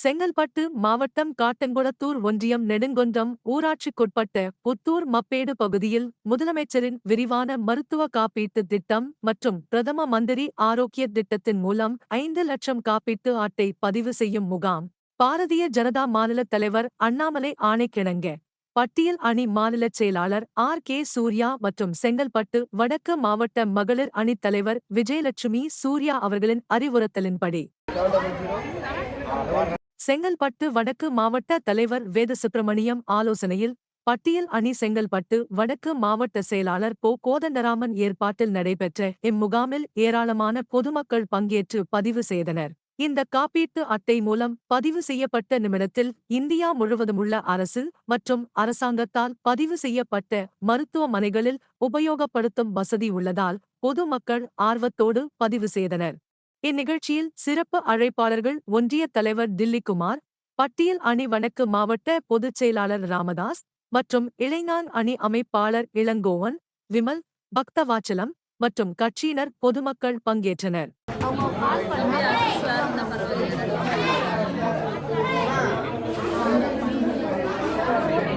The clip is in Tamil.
செங்கல்பட்டு மாவட்டம் காட்டங்குளத்தூர் ஒன்றியம் நெடுங்கொன்றம் ஊராட்சிக்குட்பட்ட புத்தூர் மப்பேடு பகுதியில் முதலமைச்சரின் விரிவான மருத்துவ காப்பீட்டு திட்டம் மற்றும் பிரதம மந்திரி ஆரோக்கிய திட்டத்தின் மூலம் ஐந்து லட்சம் காப்பீட்டு அட்டை பதிவு செய்யும் முகாம் பாரதிய ஜனதா மாநில தலைவர் அண்ணாமலை ஆணைக்கிணங்க. பட்டியல் அணி மாநில செயலாளர் ஆர். கே. சூர்யா மற்றும் செங்கல்பட்டு வடக்கு மாவட்ட மகளிர் அணித் தலைவர் விஜயலட்சுமி சூர்யா அவர்களின் அறிவுறுத்தலின்படி. செங்கல்பட்டு வடக்கு மாவட்ட தலைவர் வேதசுப்பிரமணியம் ஆலோசனையில் பட்டியல் அணி செங்கல்பட்டு வடக்கு மாவட்ட செயலாளர் போ. கோதண்டராமன் ஏற்பாட்டில் நடைபெற்ற இம்முகாமில் ஏராளமான பொதுமக்கள் பங்கேற்று பதிவு செய்தனர். இந்த காப்பீட்டு அட்டை மூலம் பதிவு செய்யப்பட்ட நிமிடத்தில் இந்தியா முழுவதுமுள்ள அரசு மற்றும் அரசாங்கத்தால் பதிவு செய்யப்பட்ட மருத்துவமனைகளில் உபயோகப்படுத்தும் வசதி உள்ளதால் பொதுமக்கள் ஆர்வத்தோடு பதிவு செய்தனர். இந்நிகழ்ச்சியில் சிறப்பு அழைப்பாளர்கள் ஒன்றிய தலைவர் தில்லிக்குமார் பட்டியல் அணி வடக்கு மாவட்ட பொதுச் செயலாளர் ராமதாஸ் மற்றும் இளைஞான் அணி அமைப்பாளர் இளங்கோவன் விமல் பக்தவாச்சலம் மற்றும் கட்சியினர் பொதுமக்கள் பங்கேற்றனர்.